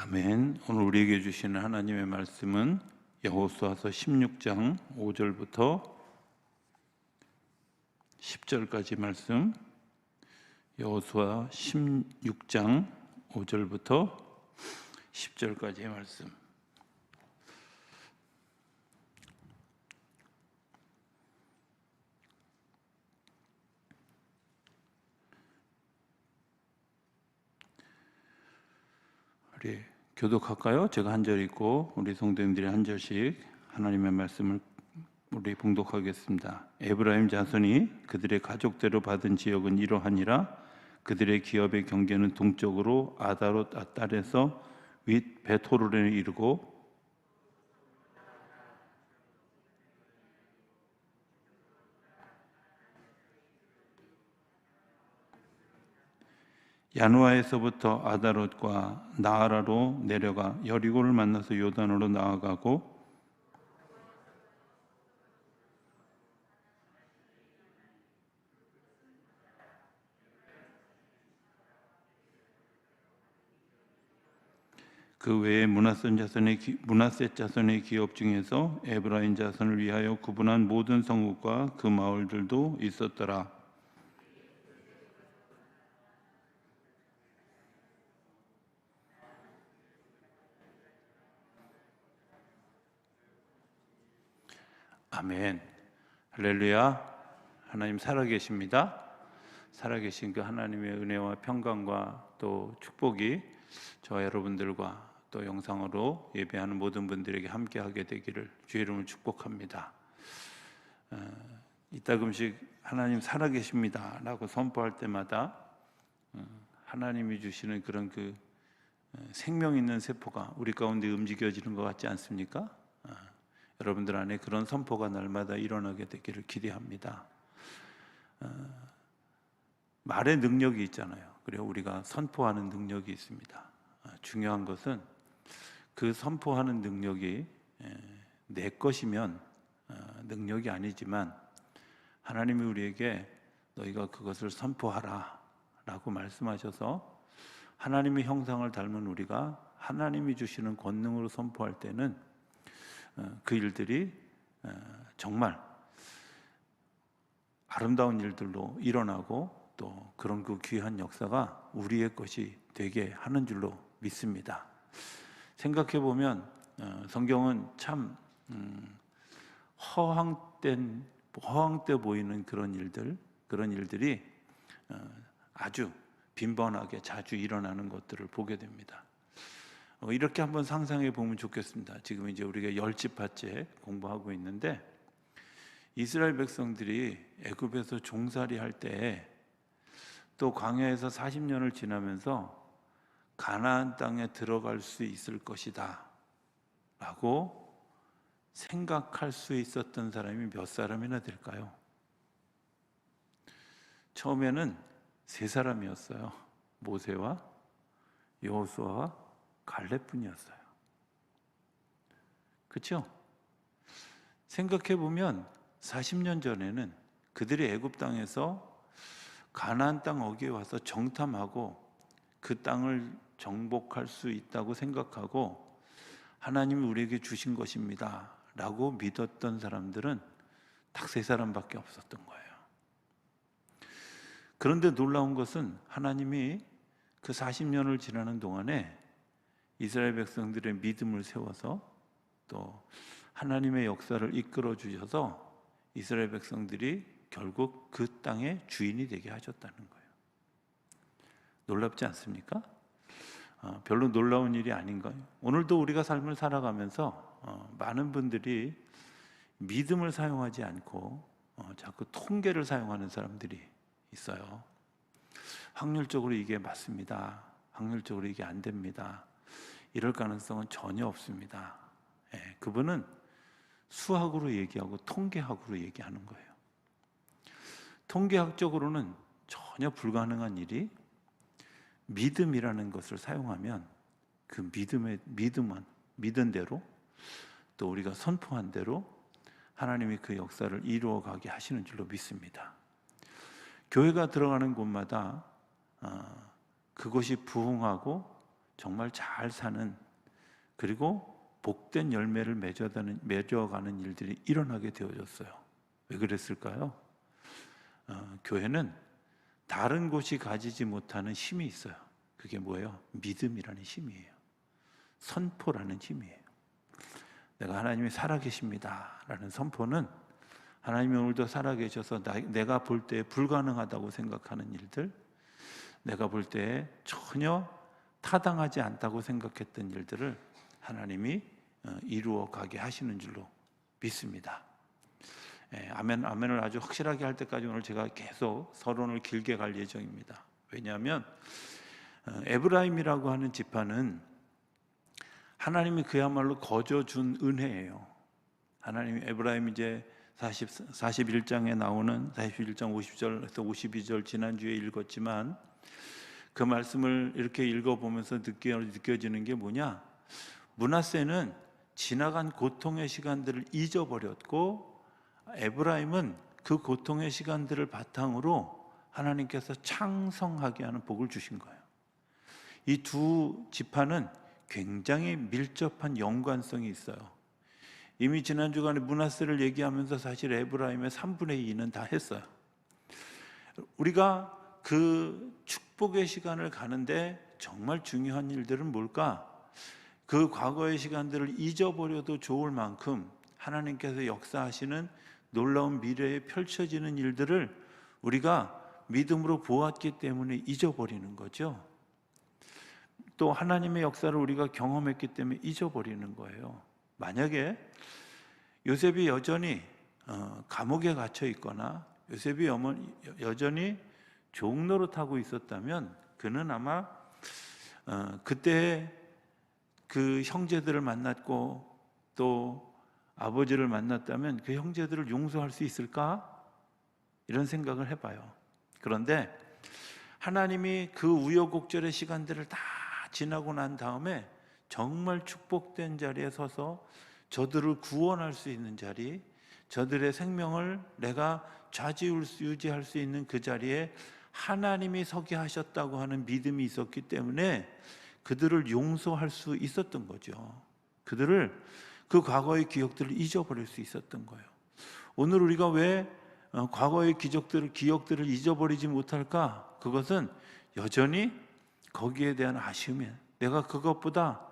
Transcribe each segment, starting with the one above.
아멘. 오늘 우리에게 주시는 하나님의 말씀은 여호수아서 16장 5절부터 10절까지 말씀. 여호수아 16장 5절부터 10절까지의 말씀. 우리 교독할까요? 제가 한 절 읽고 우리 성도님들이 한 절씩 하나님의 말씀을 우리 봉독하겠습니다. 에브라임 자손이 그들의 가족대로 받은 지역은 이러하니라 그들의 기업의 경계는 동쪽으로 아다롯 아딸에서 윗 베토르에 이르고 야누아에서부터 아다롯과 나아라로 내려가 여리고를 만나서 요단으로 나아가고 그 외에 문하세 자손의 기, 문하세 자손의 기업 중에서 에브라임 자손을 위하여 구분한 모든 성읍과 그 마을들도 있었더라. 아멘. 할렐루야. 하나님 살아계십니다. 살아계신 그 하나님의 은혜와 평강과 또 축복이 저와 여러분들과 또 영상으로 예배하는 모든 분들에게 함께하게 되기를 주의 이름을 축복합니다. 어, 이따금씩 하나님 살아계십니다라고 선포할 때마다 어, 하나님이 주시는 그런 그 어, 생명 있는 세포가 우리 가운데 움직여지는 것 같지 않습니까? 어, 여러분들 안에 그런 선포가 날마다 일어나게 되기를 기대합니다. 어, 말의 능력이 있잖아요. 그리고 우리가 선포하는 능력이 있습니다. 어, 중요한 것은 그 선포하는 능력이 내 것이면 어, 능력이 아니지만 하나님이 우리에게 너희가 그것을 선포하라 라고 말씀하셔서 하나님의 형상을 닮은 우리가 하나님이 주시는 권능으로 선포할 때는 어, 그 일들이 정말 아름다운 일들로 일어나고 또 그런 그 귀한 역사가 우리의 것이 되게 하는 줄로 믿습니다. 생각해 보면 어, 성경은 참 음, 허황된 허황돼 보이는 그런 일들 그런 일들이 어, 아주 빈번하게 자주 일어나는 것들을 보게 됩니다. 어, 이렇게 한번 상상해 보면 좋겠습니다. 지금 이제 우리가 열집파째 공부하고 있는데 이스라엘 백성들이 애굽에서 종살이 할 때 또 광야에서 40년을 지나면서 가나안 땅에 들어갈 수 있을 것이다. 라고 생각할 수 있었던 사람이 몇 사람이나 될까요? 처음에는 세 사람이었어요. 모세와 여호수아와 갈렙뿐이었어요. 그렇죠? 생각해 보면 40년 전에는 그들이 애굽 땅에서 가나안 땅 어귀에 와서 정탐하고 그 땅을 정복할 수 있다고 생각하고 하나님이 우리에게 주신 것입니다. 라고 믿었던 사람들은 딱 세 사람밖에 없었던 거예요. 그런데 놀라운 것은 하나님이 그 40년을 지나는 동안에 이스라엘 백성들의 믿음을 세워서 또 하나님의 역사를 이끌어 주셔서 이스라엘 백성들이 결국 그 땅의 주인이 되게 하셨다는 거예요. 놀랍지 않습니까? 어, 별로 놀라운 일이 아닌가요? 오늘도 우리가 삶을 살아가면서 어, 많은 분들이 믿음을 사용하지 않고 어, 자꾸 통계를 사용하는 사람들이 있어요. 확률적으로 이게 맞습니다. 확률적으로 이게 안 됩니다. 이럴 가능성은 전혀 없습니다. 예, 그분은 수학으로 얘기하고 통계학으로 얘기하는 거예요. 통계학적으로는 전혀 불가능한 일이 믿음이라는 것을 사용하면 그 믿음의 믿음만 믿은 대로 또 우리가 선포한 대로 하나님이 그 역사를 이루어 가게 하시는 줄로 믿습니다. 교회가 들어가는 곳마다 아, 그것이 부흥하고 정말 잘 사는 그리고 복된 열매를 맺어가는, 맺어가는 일들이 일어나게 되어졌어요. 왜 그랬을까요? 어, 교회는 다른 곳이 가지지 못하는 힘이 있어요. 그게 뭐예요? 믿음이라는 힘이에요. 선포라는 힘이에요. 내가 하나님이 살아계십니다라는 선포는 하나님이 오늘도 살아계셔서 나- 내가 볼 때 불가능하다고 생각하는 일들, 내가 볼 때 전혀 타당하지 않다고 생각했던 일들을 하나님이 어, 이루어 가게 하시는 줄로 믿습니다. 예, 아멘, 아멘을 아주 확실하게 할 때까지 오늘 제가 계속 서론을 길게 갈 예정입니다. 왜냐하면 어, 에브라임이라고 하는 지파는 하나님이 그야말로 거저 준 은혜예요. 하나님이 에브라임 이제 40, 41장에 나오는 41장 50절에서 52절 지난주에 읽었지만 그 말씀을 이렇게 읽어보면서 느껴, 느껴지는 게 뭐냐? 문하세는 지나간 고통의 시간들을 잊어버렸고 에브라임은 그 고통의 시간들을 바탕으로 하나님께서 창성하게 하는 복을 주신 거예요. 이 두 지파는 굉장히 밀접한 연관성이 있어요. 이미 지난 주간에 문하세를 얘기하면서 사실 에브라임의 3분의 2는 다 했어요. 우리가 그 축복의 시간을 가는데 정말 중요한 일들은 뭘까? 그 과거의 시간들을 잊어버려도 좋을 만큼 하나님께서 역사하시는 놀라운 미래에 펼쳐지는 일들을 우리가 믿음으로 보았기 때문에 잊어버리는 거죠. 또 하나님의 역사를 우리가 경험했기 때문에 잊어버리는 거예요. 만약에 요셉이 여전히 어, 감옥에 갇혀 있거나 요셉이 여전히 종로로 타고 있었다면 그는 아마 어, 그때 그 형제들을 만났고 또 아버지를 만났다면 그 형제들을 용서할 수 있을까? 이런 생각을 해봐요. 그런데 하나님이 그 우여곡절의 시간들을 다 지나고 난 다음에 정말 축복된 자리에 서서 저들을 구원할 수 있는 자리, 저들의 생명을 내가 좌지우지할 수 있는 그 자리에 하나님이 서게 하셨다고 하는 믿음이 있었기 때문에 그들을 용서할 수 있었던 거죠. 그들을 그 과거의 기억들을 잊어버릴 수 있었던 거예요. 오늘 우리가 왜 어, 과거의 기적들을 기억들을 잊어버리지 못할까? 그것은 여전히 거기에 대한 아쉬움이에요. 내가 그것보다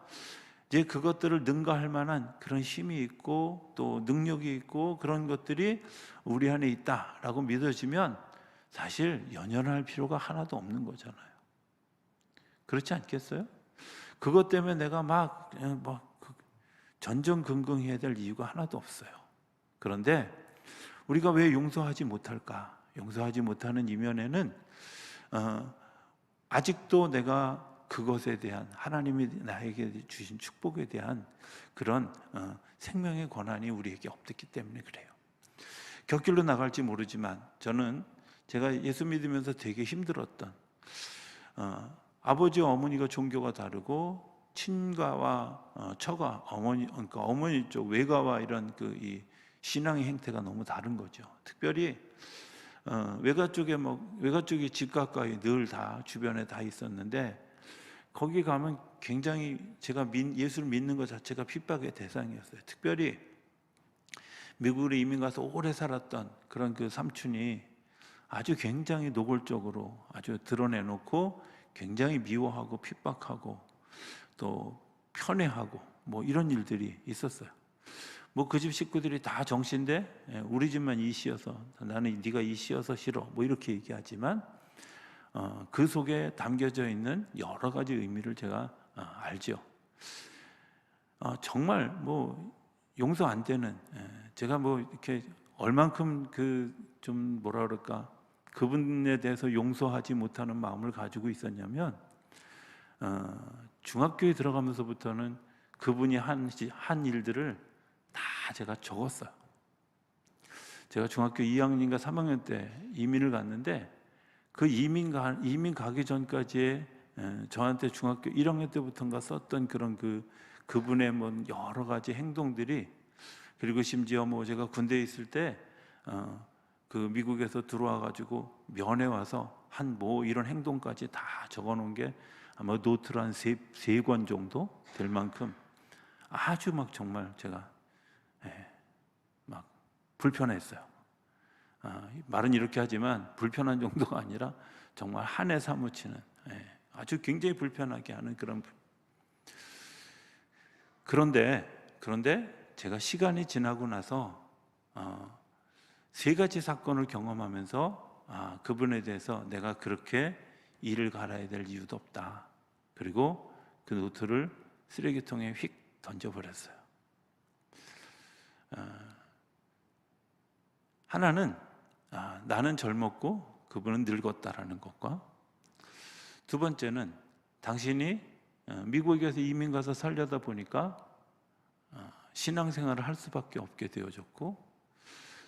이제 그것들을 능가할 만한 그런 힘이 있고 또 능력이 있고 그런 것들이 우리 안에 있다라고 믿어지면 사실 연연할 필요가 하나도 없는 거잖아요. 그렇지 않겠어요? 그것 때문에 내가 막, 그냥 막 그- 전전긍긍해야 될 이유가 하나도 없어요. 그런데 우리가 왜 용서하지 못할까? 용서하지 못하는 이면에는 어, 아직도 내가 그것에 대한 하나님이 나에게 주신 축복에 대한 그런 어, 생명의 권한이 우리에게 없기 때문에 그래요. 곁길로 나갈지 모르지만 저는 제가 예수 믿으면서 되게 힘들었던 어, 아버지 어머니가 종교가 다르고 친가와 어, 처가 어머니 그러니까 어머니 쪽 외가와 이런 그 이 신앙의 행태가 너무 다른 거죠. 특별히 어, 외가 쪽에 뭐 외가 쪽이 집 가까이 늘 다 주변에 다 있었는데 거기 가면 굉장히 제가 민, 예수를 믿는 것 자체가 핍박의 대상이었어요. 특별히 미국으로 이민 가서 오래 살았던 그런 그 삼촌이 아주 굉장히 노골적으로 아주 드러내놓고 굉장히 미워하고 핍박하고 또 편애하고 뭐 이런 일들이 있었어요. 뭐 그 집 식구들이 다 정신데 예, 우리 집만 이씨여서 나는 네가 이씨여서 싫어 뭐 이렇게 얘기하지만 어, 그 속에 담겨져 있는 여러 가지 의미를 제가 어, 알죠. 어, 정말 뭐 용서 안 되는 예, 제가 뭐 이렇게 얼만큼 그 좀 뭐라 그럴까 그분에 대해서 용서하지 못하는 마음을 가지고 있었냐면 어, 중학교에 들어가면서부터는 그분이 한, 시- 한 일들을 다 제가 적었어요. 제가 중학교 2학년인가 3학년 때 이민을 갔는데 그 이민 가 이민 가기 전까지의 에, 저한테 중학교 1학년 때부터인가 썼던 그런 그 그분의 뭐 여러 가지 행동들이 그리고 심지어 뭐 제가 군대에 있을 때 어, 그 미국에서 들어와 가지고 면회 와서 한 뭐 이런 행동까지 다 적어 놓은 게 아마 노트로 한세 권 정도 될 만큼 아주 막 정말 제가 예, 막 불편했어요. 아, 말은 이렇게 하지만 불편한 정도가 아니라 정말 한해 사무치는 예, 아주 굉장히 불편하게 하는 그런 부- 그런데 그런데 제가 시간이 지나고 나서 어, 세 가지 사건을 경험하면서 아, 그분에 대해서 내가 그렇게 일을 갈아야 될 이유도 없다. 그리고 그 노트를 쓰레기통에 휙 던져버렸어요. 어, 하나는 아, 나는 젊었고 그분은 늙었다라는 것과 두 번째는 당신이 어, 미국에 서 이민 가서 살려다 보니까 어, 신앙생활을 할 수밖에 없게 되어졌고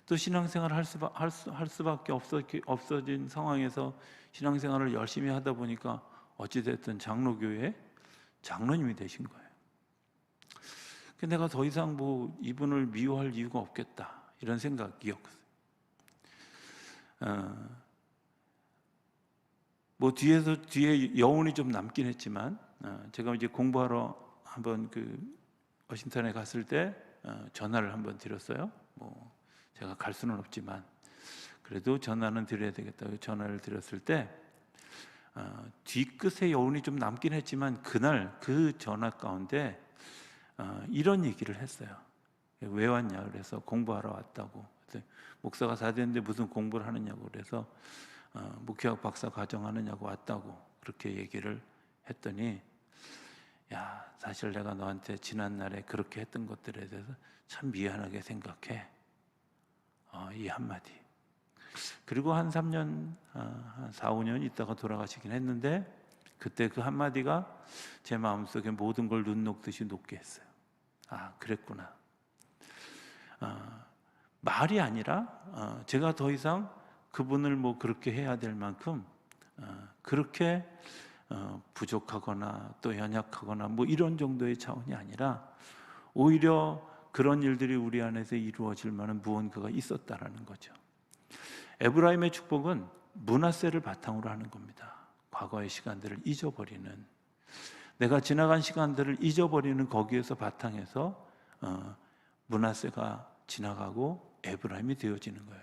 또 신앙생활을 할, 수바, 할, 수, 할 수밖에 없어, 없어진 상황에서 신앙생활을 열심히 하다 보니까 어찌됐든 장로교회 장로님이 되신 거예요. 그 내가 더 이상 뭐 이분을 미워할 이유가 없겠다 이런 생각이었어요. 어, 뭐 뒤에서 뒤에 여운이 좀 남긴 했지만 어, 제가 이제 공부하러 한번 그 워싱턴에 갔을 때 어, 전화를 한번 드렸어요. 뭐 제가 갈 수는 없지만 그래도 전화는 드려야 되겠다. 전화를 드렸을 때 어, 뒤끝에 여운이 좀 남긴 했지만 그날 그 전화 가운데 어, 이런 얘기를 했어요. 왜 왔냐 그래서 공부하러 왔다고. 목사가 다 됐는데 무슨 공부를 하느냐고 그래서 어, 목회학 박사 과정하느냐고 왔다고 그렇게 얘기를 했더니 야 사실 내가 너한테 지난 날에 그렇게 했던 것들에 대해서 참 미안하게 생각해 어, 이 한마디. 그리고 한 3년 어, 한 4, 5년 있다가 돌아가시긴 했는데 그때 그 한마디가 제 마음속에 모든 걸 눈 녹듯이 녹게 했어요. 아 그랬구나. 어, 말이 아니라 어, 제가 더 이상 그분을 뭐 그렇게 해야 될 만큼 어, 그렇게 어, 부족하거나 또 연약하거나 뭐 이런 정도의 차원이 아니라 오히려 그런 일들이 우리 안에서 이루어질 만한 무언가가 있었다라는 거죠. 에브라임의 축복은 문화세를 바탕으로 하는 겁니다. 과거의 시간들을 잊어버리는 내가 지나간 시간들을 잊어버리는 거기에서 바탕에서 어, 문화세가 지나가고 에브라임이 되어지는 거예요.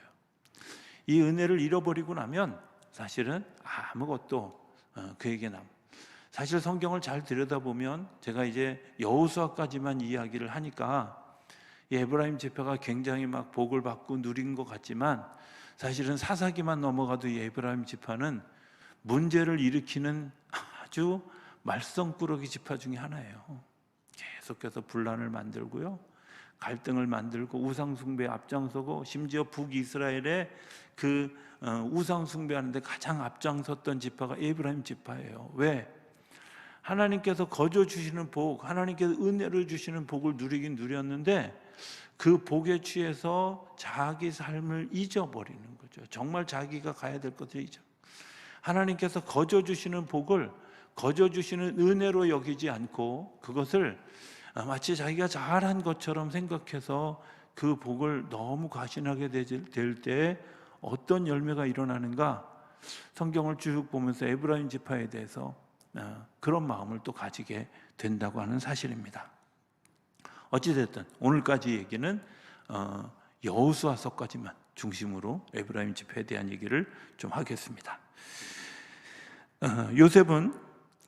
이 은혜를 잃어버리고 나면 사실은 아무것도 어, 그에게 남. 사실 성경을 잘 들여다보면 제가 이제 여호수아까지만 이야기를 하니까 이 에브라임 지파가 굉장히 막 복을 받고 누린 것 같지만 사실은 사사기만 넘어가도 이 에브라임 지파는 문제를 일으키는 아주 말썽꾸러기 지파 중에 하나예요. 계속해서 분란을 만들고요. 갈등을 만들고 우상 숭배 앞장서고 심지어 북이스라엘의 그 어, 우상 숭배하는데 가장 앞장섰던 지파가 에브라임 지파예요. 왜? 하나님께서 거저 주시는 복, 하나님께서 은혜를 주시는 복을 누리긴 누렸는데 그 복에 취해서 자기 삶을 잊어버리는 거죠. 정말 자기가 가야 될 것을 잊어. 하나님께서 거저 주시는 복을 거저 주시는 은혜로 여기지 않고 그것을 마치 자기가 잘한 것처럼 생각해서 그 복을 너무 과신하게 될 때 어떤 열매가 일어나는가 성경을 쭉 보면서 에브라임 지파에 대해서 어, 그런 마음을 또 가지게 된다고 하는 사실입니다. 어찌됐든 오늘까지 얘기는 어, 여호수아서까지만 중심으로 에브라임 지파에 대한 얘기를 좀 하겠습니다. 어, 요셉은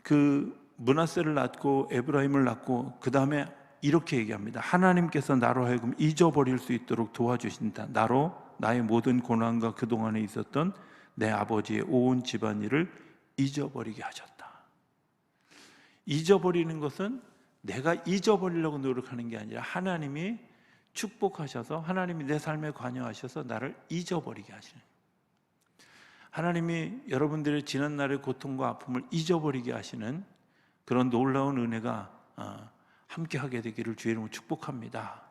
그 문하세를 낳고 에브라임을 낳고 그 다음에 이렇게 얘기합니다. 하나님께서 나로 하여금 잊어버릴 수 있도록 도와주신다. 나로 나의 모든 고난과 그 동안에 있었던 내 아버지의 온 집안일을 잊어버리게 하셨다. 잊어버리는 것은 내가 잊어버리려고 노력하는 게 아니라 하나님이 축복하셔서 하나님이 내 삶에 관여하셔서 나를 잊어버리게 하시는. 하나님이 여러분들의 지난 날의 고통과 아픔을 잊어버리게 하시는 그런 놀라운 은혜가 어, 함께 하게 되기를 주의 이름으로 축복합니다.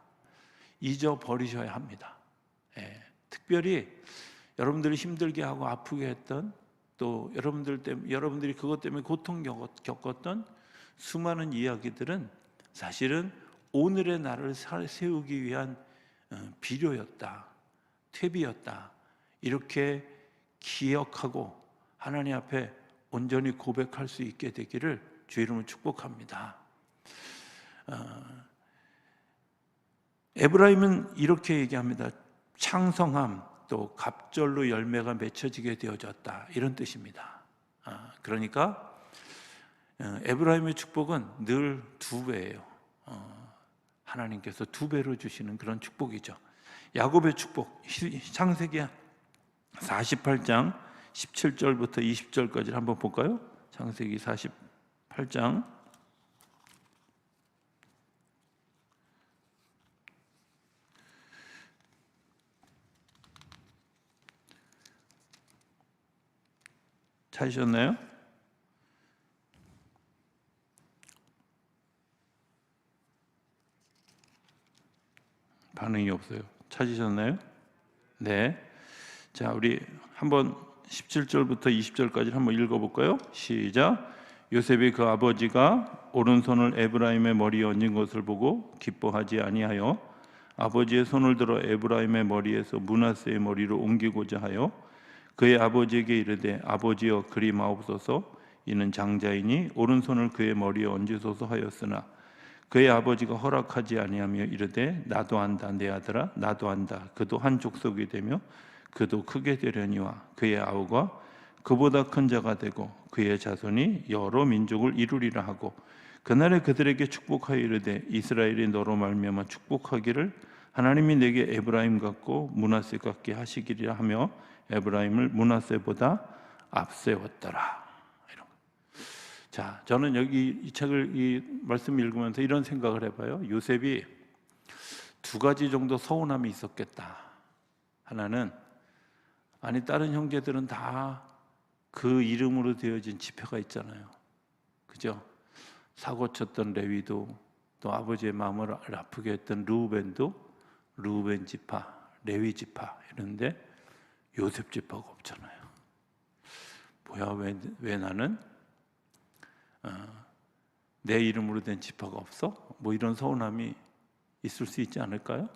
잊어버리셔야 합니다. 예, 특별히 여러분들이 힘들게 하고 아프게 했던 또 여러분들 때문에 여러분들이 그것 때문에 고통 겪었던 수많은 이야기들은 사실은 오늘의 나를 세우기 위한 어, 비료였다, 퇴비였다 이렇게 기억하고 하나님 앞에 온전히 고백할 수 있게 되기를 주 이름으로 축복합니다. 어, 에브라임은 이렇게 얘기합니다. 창성함 또 갑절로 열매가 맺혀지게 되어졌다 이런 뜻입니다. 아, 그러니까 어, 에브라임의 축복은 늘 두 배예요. 어, 하나님께서 두 배로 주시는 그런 축복이죠. 야곱의 축복 창세기 48장 17절부터 20절까지 한번 볼까요? 창세기 48장 찾으셨나요? 없어요. 찾으셨나요? 네. 자, 우리 한번 17절부터 20절까지 한번 읽어 볼까요? 시작. 요셉이 그 아버지가 오른손을 에브라임의 머리에 얹은 것을 보고 기뻐하지 아니하여 아버지의 손을 들어 에브라임의 머리에서 문하세의 머리로 옮기고자 하여 그의 아버지에게 이르되 아버지여 그리 마옵소서 이는 장자이니 오른손을 그의 머리에 얹으소서 하였으나 그의 아버지가 허락하지 아니하며 이르되 나도 안다 내 아들아 나도 안다 그도 한 족속이 되며 그도 크게 되려니와 그의 아우가 그보다 큰 자가 되고 그의 자손이 여러 민족을 이루리라 하고 그날에 그들에게 축복하여 이르되 이스라엘이 너로 말미암아 축복하기를 하나님이 내게 에브라임 같고 문하세 같게 하시기리라 하며 에브라임을 문하세보다 앞세웠더라. 자, 저는 여기 이 책을 이 말씀 읽으면서 이런 생각을 해봐요. 요셉이 두 가지 정도 서운함이 있었겠다. 하나는 아니 다른 형제들은 다 그 이름으로 되어진 지표가 있잖아요. 그죠? 사고 쳤던 레위도 또 아버지의 마음을 아프게 했던 루벤도 루벤 지파, 레위 지파 이런데 요셉 지파가 없잖아요. 뭐야 왜, 왜 나는 어, 내 이름으로 된 지파가 없어? 뭐 이런 서운함이 있을 수 있지 않을까요?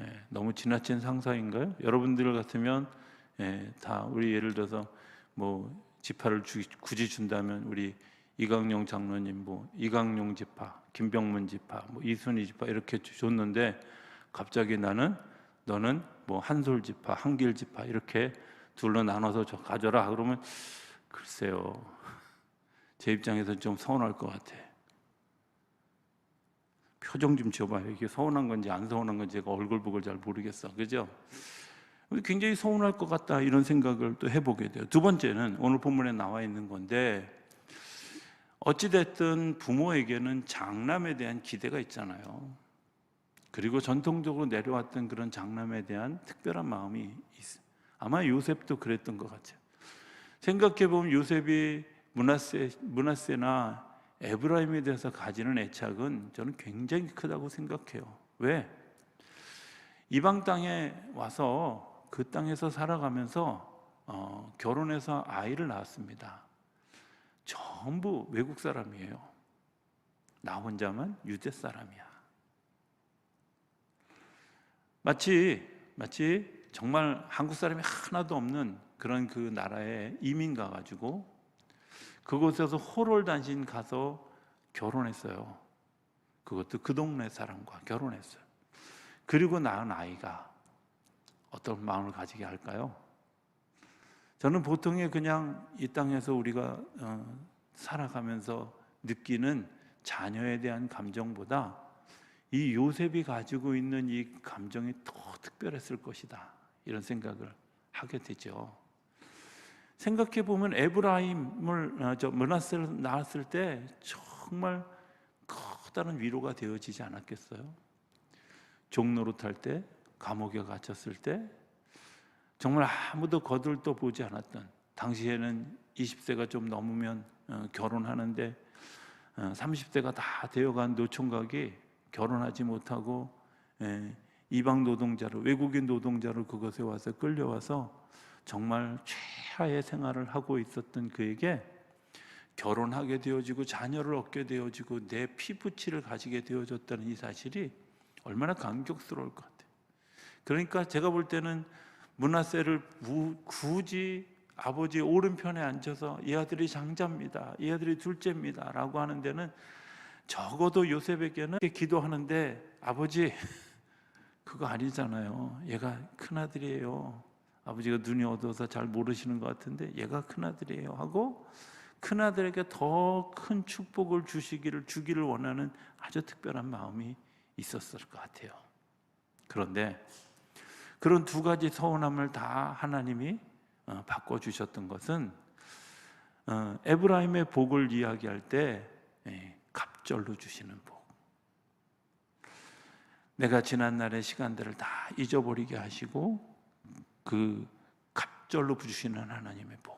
예, 너무 지나친 상상인가요? 여러분들 같으면 예, 다 우리 예를 들어서 뭐 지파를 주, 굳이 준다면 우리 이강용 장로님 뭐 이강용 지파, 김병문 지파, 뭐 이순희 지파 이렇게 줬는데 갑자기 나는 너는 뭐 한솔 지파, 한길 지파 이렇게 둘로 나눠서 저 가져라 그러면 글쎄요 제 입장에서 좀 서운할 것 같아. 표정 좀 지어봐요. 이게 서운한 건지 안 서운한 건지 제가 얼굴 보고 잘 모르겠어. 그죠? 굉장히 서운할 것 같다 이런 생각을 또 해보게 돼요. 두 번째는 오늘 본문에 나와 있는 건데 어찌됐든 부모에게는 장남에 대한 기대가 있잖아요. 그리고 전통적으로 내려왔던 그런 장남에 대한 특별한 마음이 있어요. 아마 요셉도 그랬던 것 같아요. 생각해 보면 요셉이 문하세 문하세나 에브라임에 대해서 가지는 애착은 저는 굉장히 크다고 생각해요. 왜? 이방 땅에 와서 그 땅에서 살아가면서 어, 결혼해서 아이를 낳았습니다. 전부 외국 사람이에요. 나 혼자만 유대 사람이야. 마치 마치 정말 한국 사람이 하나도 없는 그런 그 나라에 이민 가가지고 그곳에서 호롤단신 가서 결혼했어요. 그것도 그 동네 사람과 결혼했어요. 그리고 낳은 아이가 어떤 마음을 가지게 할까요? 저는 보통의 그냥 이 땅에서 우리가 어, 살아가면서 느끼는 자녀에 대한 감정보다 이 요셉이 가지고 있는 이 감정이 더 특별했을 것이다. 이런 생각을 하게 되죠. 생각해 보면 에브라임을 어, 저 문하세를 낳았을 때 정말 커다란 위로가 되어지지 않았겠어요? 종로로 탈 때, 감옥에 갇혔을 때 정말 아무도 거들떠 보지 않았던 당시에는 20세가 좀 넘으면 어, 결혼하는데 30세가 어, 다 되어간 노총각이 결혼하지 못하고 예, 이방 노동자로 외국인 노동자로 그것에 와서 끌려와서 정말 최하의 생활을 하고 있었던 그에게 결혼하게 되어지고 자녀를 얻게 되어지고 내 피부치를 가지게 되어졌다는 이 사실이 얼마나 감격스러울 것 같아요. 그러니까 제가 볼 때는 문하세를 굳이 아버지 오른편에 앉아서 이 아들이 장자입니다. 이 아들이 둘째입니다 라고 하는 데는 적어도 요셉에게는 기도하는데 아버지 그거 아니잖아요. 얘가 큰 아들이에요. 아버지가 눈이 어두워서 잘 모르시는 것 같은데 얘가 큰 아들이에요 하고 큰 아들에게 더 큰 축복을 주시기를 주기를 원하는 아주 특별한 마음이 있었을 것 같아요. 그런데 그런 두 가지 서운함을 다 하나님이 어, 바꿔 주셨던 것은 어, 에브라임의 복을 이야기할 때 예, 갑절로 주시는 복. 내가 지난 날의 시간들을 다 잊어버리게 하시고 그 갑절로 주시는 하나님의 복.